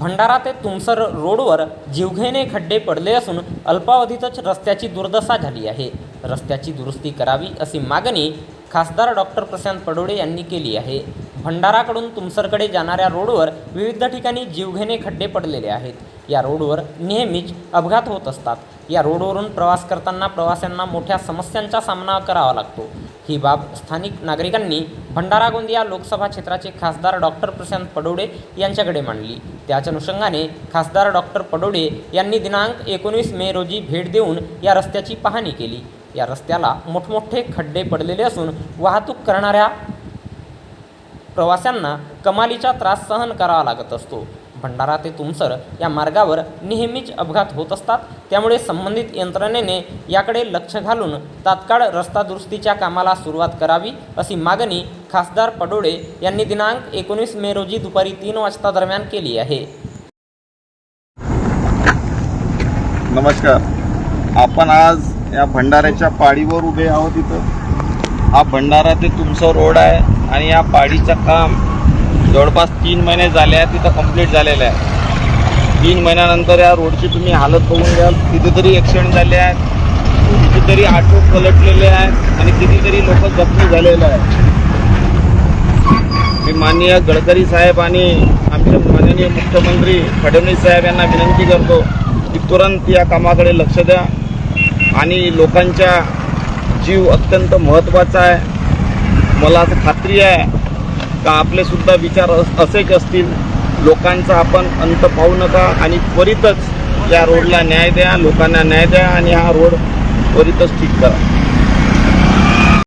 भंडारा ते तुमसर रोडवर जीवघेणे खड्डे पडले असून अल्पावधीतच रस्त्याची दुर्दशा झाली आहे. रस्त्याची दुरुस्ती करावी अशी मागणी खासदार डॉक्टर प्रशांत पडोळे यांनी केली आहे. भंडाराकडून तुमसरकडे जाणाऱ्या रोडवर विविध ठिकाणी जीवघेणे खड्डे पडलेले आहेत. या रोडवर नेहमीच अपघात होत असतात. या रोडवरून प्रवास करताना प्रवाशांना मोठ्या समस्यांचा सामना करावा लागतो. ही बाब स्थानिक नागरिकांनी भंडारा गोंदिया लोकसभा क्षेत्राचे खासदार डॉक्टर प्रशांत पडोडे यांच्याकडे मांडली. त्याच अनुषंगाने खासदार डॉक्टर पडोडे यांनी दिनांक एकोणीस मे रोजी भेट देऊन या रस्त्याची पाहणी केली. या रस्त्याला मोठमोठे खड्डे पडलेले असून वाहतूक करणाऱ्या प्रवाशांना कमालीचा त्रास सहन करावा लागत असतो. भंडारा ते तुमसर या मार्गावर नेहमीच अपघात होत असतात. त्यामुळे संबंधित यंत्रणेने याकडे लक्ष घालून तात्काळ रस्ता दुरुस्तीच्या कामाला सुरुवात करावी अशी मागणी खासदार पडोळे यांनी दिनांक एकोणीस मे रोजी दुपारी तीन वाजता दरम्यान केली आहे. नमस्कार. आपण आज या भंडाऱ्याच्या पाडीवर उभे आहोत इथं. हा भंडारा ते तुमचं रोड आहे आणि या पाडीचं काम जवळपास तीन महिने झाले आहे तिथं कंप्लीट झालेलं आहे. तीन महिन्यानंतर या रोडची तुम्ही हालत बघून घ्याल. कितीतरी ॲक्सिडेंट झाले आहेत कितीतरी ऑटो पलटलेले आहेत आणि कितीतरी लोक जखमी झालेले आहेत. मी माननीय गडकरी साहेब आणि आमचे माननीय मुख्यमंत्री फडणवीस साहेब यांना विनंती करतो की तुरंत या कामाकडे लक्ष द्या आणि लोकांच्या जीव अत्यंत महत्त्वाचा आहे. मला असं खात्री आहे का आपले सुद्धा विचार असेच असतील? लोकांचा आपण अंत पाहू नका आणि त्वरितच या रोडला न्याय द्या लोकांना न्याय द्या आणि हा रोड त्वरितच ठीक करा.